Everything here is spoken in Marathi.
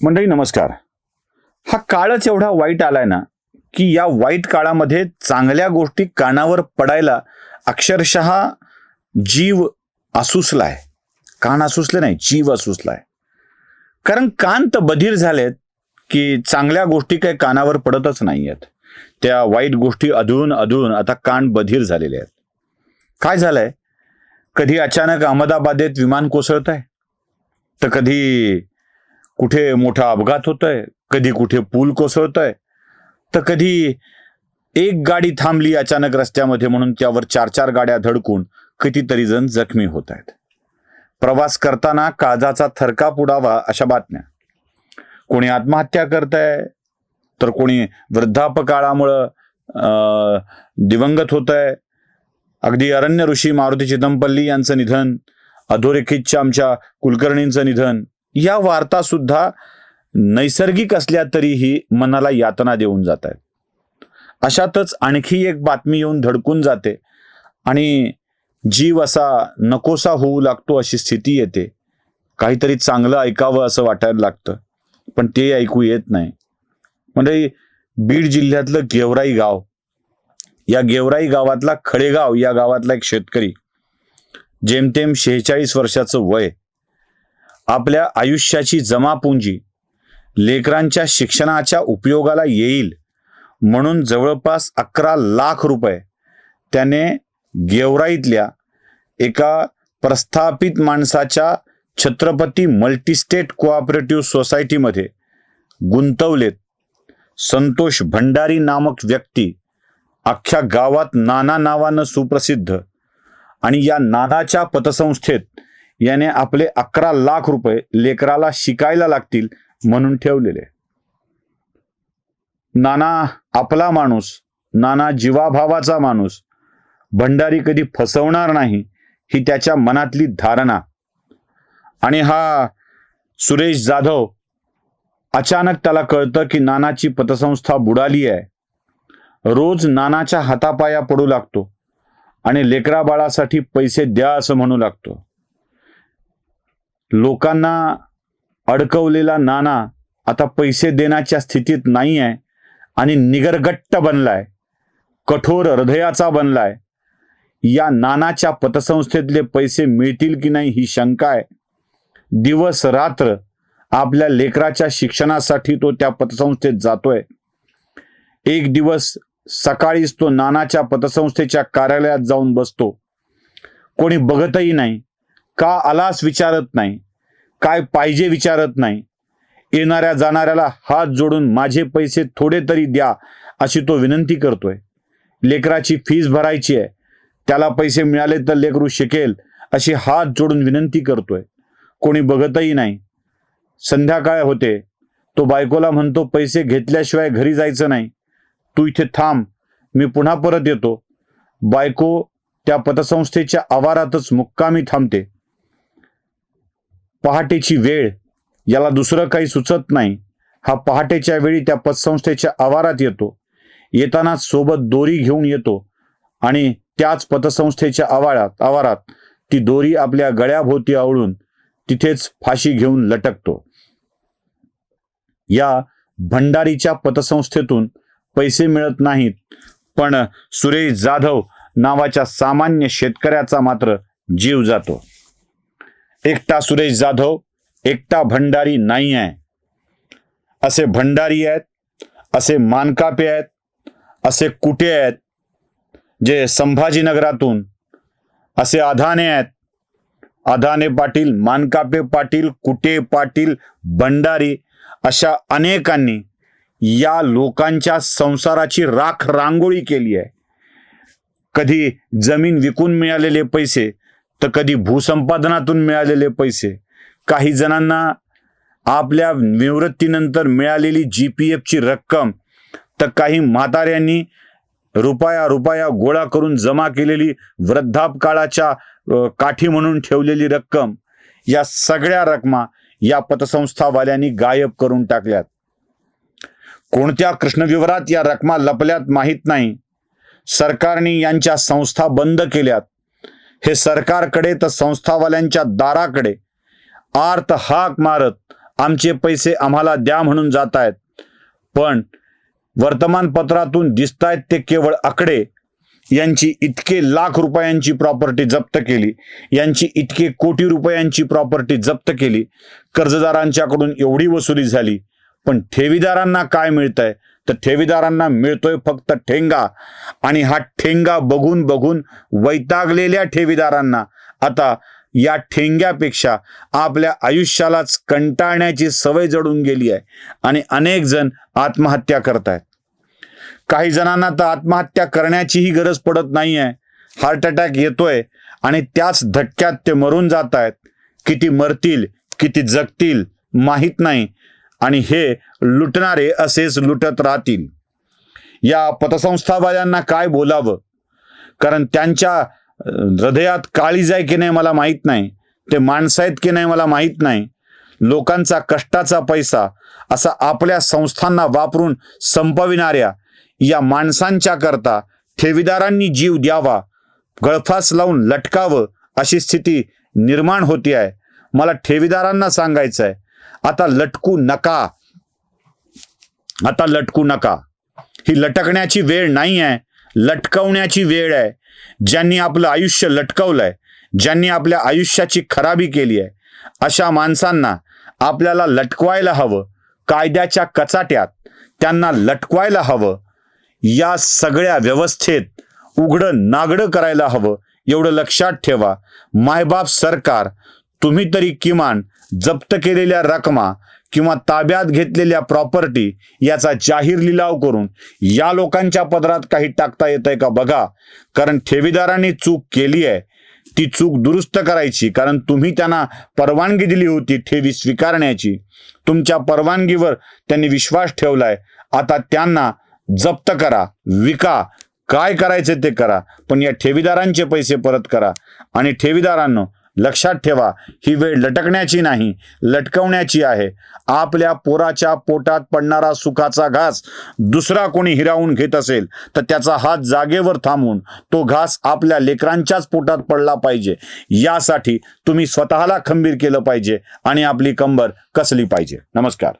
मंडळी नमस्कार. हा काळच एवढा वाईट आलाय ना की या वाईट काळामध्ये चांगल्या गोष्टी कानावर पडायला अक्षरशः जीव आसुसलाय कान आसुसले नाही जीव आसुसलाय कारण कान तर बधीर झालेत की चांगल्या गोष्टी काही कानावर पडतच नाही आहेत त्या वाईट गोष्टी अधून अधून आता कान बधीर झालेले आहेत. काय झालंय? कधी अचानक अहमदाबादेत विमान कोसळत आहे तर कधी कुठे मोठा अपघात होतोय कधी कुठे पूल कोसळतोय तर कधी एक गाडी थांबली अचानक रस्त्यामध्ये म्हणून त्यावर चार चार गाड्या धडकून कितीतरी जण जखमी होत आहेत. प्रवास करताना काळजाचा थरकाप उडावा अशा बातम्या. कोणी आत्महत्या करत आहे तर कोणी वृद्धापकाळामुळं दिवंगत होत आहे अगदी अरण्य ऋषी मारुती चिदंपल्ली यांचं निधन अधोरेखितच्या आमच्या कुलकर्णींचं निधन या वार्ता सुद्धा नैसर्गिक असल्या तरीही मनाला यातना देऊन जात आहेत अशातच आणखी एक बातमी येऊन धडकून जाते आणि जीव असा नकोसा होऊ लागतो अशी स्थिती येते. काहीतरी चांगलं ऐकावं असं वाटायला लागतं पण ते ऐकू येत नाही. म्हणजे बीड जिल्ह्यातलं गेवराई गाव या गेवराई गावातला खडेगाव या गावातला एक शेतकरी जेमतेम शेहेचाळीस वर्षाचं वय आपल्या आयुष्याची जमापुंजी लेकरांच्या शिक्षणाच्या उपयोगाला येईल म्हणून जवळपास अकरा लाख रुपये त्याने गेवराईतल्या एका प्रस्थापित माणसाच्या छत्रपती मल्टीस्टेट कोऑपरेटिव्ह सोसायटीमध्ये गुंतवलेत. संतोष भंडारी नामक व्यक्ती अख्ख्या गावात नाना नावानं सुप्रसिद्ध आणि या नानाच्या पतसंस्थेत याने आपले अकरा लाख रुपये लेकराला शिकायला लागतील म्हणून ठेवलेले. नाना आपला माणूस नाना जीवाभावाचा माणूस भंडारी कधी फसवणार नाही ही त्याच्या मनातली धारणा. आणि हा सुरेश जाधव अचानक त्याला कळतं की नानाची पतसंस्था बुडाली आहे. रोज नानाच्या हातापाया पडू लागतो आणि लेकरा बाळासाठी पैसे द्या असं म्हणू लागतो. लोकांना अडकवलेला नाना आता पैसे देण्याच्या स्थितीत नाही आहे आणि निगरगट्ट बनलाय कठोर हृदयाचा बनलाय. या नानाच्या पतसंस्थेतले पैसे मिळतील की नाही ही शंका आहे. दिवस रात्र आपल्या लेकराच्या शिक्षणासाठी तो त्या पतसंस्थेत जातोय. एक दिवस सकाळीच तो नानाच्या पतसंस्थेच्या कार्यालयात जाऊन बसतो. कोणी बघतही नाही. का आलास विचारत नाही? काय पाहिजे विचारत नाही? येणाऱ्या जाणाऱ्याला हात जोडून माझे पैसे थोडे तरी द्या अशी तो विनंती करतोय. लेकराची फीज भरायची आहे. त्याला पैसे मिळाले तर लेकरू शिकेल अशी हात जोडून विनंती करतोय. कोणी बघतही नाही. संध्याकाळ होते. तो बायकोला म्हणतो पैसे घेतल्याशिवाय घरी जायचं नाही. तू इथे थांब. मी पुन्हा परत येतो. बायको त्या पतसंस्थेच्या आवारातच मुक्कामी थांबते. पहाटेची वेळ याला दुसरं काही सुचत नाही. हा पहाटेच्या वेळी त्या पतसंस्थेच्या आवारात येतो. येताना सोबत दोरी घेऊन येतो आणि त्याच पतसंस्थेच्या आवारात आवारात ती दोरी आपल्या गळ्याभोवती आवळून तिथेच फाशी घेऊन लटकतो. या भंडारीच्या पतसंस्थेतून पैसे मिळत नाहीत पण सुरेश जाधव नावाच्या सामान्य शेतकऱ्याचा मात्र जीव जातो. एकटा सुरेश जाधव एकटा भंडारी नाही आहे असे भंडारी आहेत असे मानकापे आहेत असे कुटे आहेत जे संभाजीनगरातून असे आधाने आहेत. आधाने पाटील मानकापे पाटील कुटे पाटील भंडारी अशा अनेकांनी या लोकांच्या संसाराची राख रांगोळी केली आहे. कधी जमीन विकून मिळालेले पैसे तर कधी भूसंपादनातून मिळालेले पैसे काही जणांना आपल्या निवृत्तीनंतर मिळालेली जी पी एफची रक्कम तर काही म्हाताऱ्यांनी रुपया रुपया गोळा करून जमा केलेली वृद्धापकाळाच्या काठी म्हणून ठेवलेली रक्कम या सगळ्या रकमा या पतसंस्थावाल्यांनी गायब करून टाकल्यात. कोणत्या कृष्णविवरात या रकमा लपल्यात माहीत नाही. सरकारने यांच्या संस्था बंद केल्यात. हे सरकारकडे तर संस्थावाल्यांच्या दाराकडे. आर्त हाक मारत आमचे पैसे आम्हाला द्या म्हणून जात आहेत पण वर्तमानपत्रातून दिसत आहेत ते केवळ आकडे. यांची इतके लाख रुपयांची प्रॉपर्टी जप्त केली. यांची इतके कोटी रुपयांची प्रॉपर्टी जप्त केली. कर्जदारांच्याकडून एवढी वसुली झाली. पण ठेवीदारांना काय मिळतंय? तर ठेवीदारांना मिळतोय फक्त ठेंगा. आणि हा ठेंगा बघून बघून वैतागलेल्या ठेवीदारांना आता या ठेंग्यापेक्षा आपल्या आयुष्यालाच कंटाळण्याची सवय जडून गेली आहे. आणि अनेक जण आत्महत्या करतायत. काही जणांना तर आत्महत्या करण्याचीही गरज पडत नाही आहे हार्ट अटॅक येतोय आणि त्याच धक्क्यात ते मरून जात आहेत किती मरतील किती जगतील माहीत नाही. आणि हे लुटणारे असेच लुटत राहतील. या पतसंस्थावाल्यांना काय बोलावं? कारण त्यांच्या हृदयात काळीज आहे की नाही मला माहीत नाही. ते माणसं आहेत की नाही मला माहीत नाही. लोकांचा कष्टाचा पैसा असा आपल्या संस्थांना वापरून संपविणाऱ्या या माणसांच्या करता ठेवीदारांनी जीव द्यावा गळफास लावून लटकावं अशी स्थिती निर्माण होती आहे. मला ठेवीदारांना सांगायचं आहे आता लटकू नका. आता लटकू नका. ही लटकण्याची वेळ नाही आहे लटकवण्याची वेळ आहे. ज्यांनी आपलं आयुष्य लटकवलंय ज्यांनी आपल्या आयुष्याची खराबी केली आहे अशा माणसांना आपल्याला लटकवायला हवं. कायद्याच्या कचाट्यात त्यांना लटकवायला हवं. या सगळ्या व्यवस्थेत उघडं नागडं करायला हवं. एवढं लक्षात ठेवा. मायबाप सरकार तुम्ही तरी किमान जप्त केलेल्या रकमा किंवा ताब्यात घेतलेल्या प्रॉपर्टी याचा जाहीर लिलाव करून या लोकांच्या पदरात काही टाकता येत आहे का बघा. कारण ठेवीदारांनी चूक केली आहे. ती चूक दुरुस्त करायची. कारण तुम्ही त्यांना परवानगी दिली होती ठेवी स्वीकारण्याची. तुमच्या परवानगीवर त्यांनी विश्वास ठेवलाय. आता त्यांना जप्त करा विका. काय करायचे ते करा. पण या ठेवीदारांचे पैसे परत करा. आणि ठेवीदारांनो लक्षात ठेवा ही वेळ लटकण्याची नाही लटकवण्याची आहे. आपल्या पोराच्या पोटात पडणारा सुखाचा घास दुसरा कोणी हिरावून घेत असेल तर त्याचा हात जागेवर थांबून तो घास आपल्या लेकरांच्याच पोटात पडला पाहिजे. यासाठी तुम्ही स्वतःला खंबीर केलं पाहिजे आणि आपली कंबर कसली पाहिजे. नमस्कार.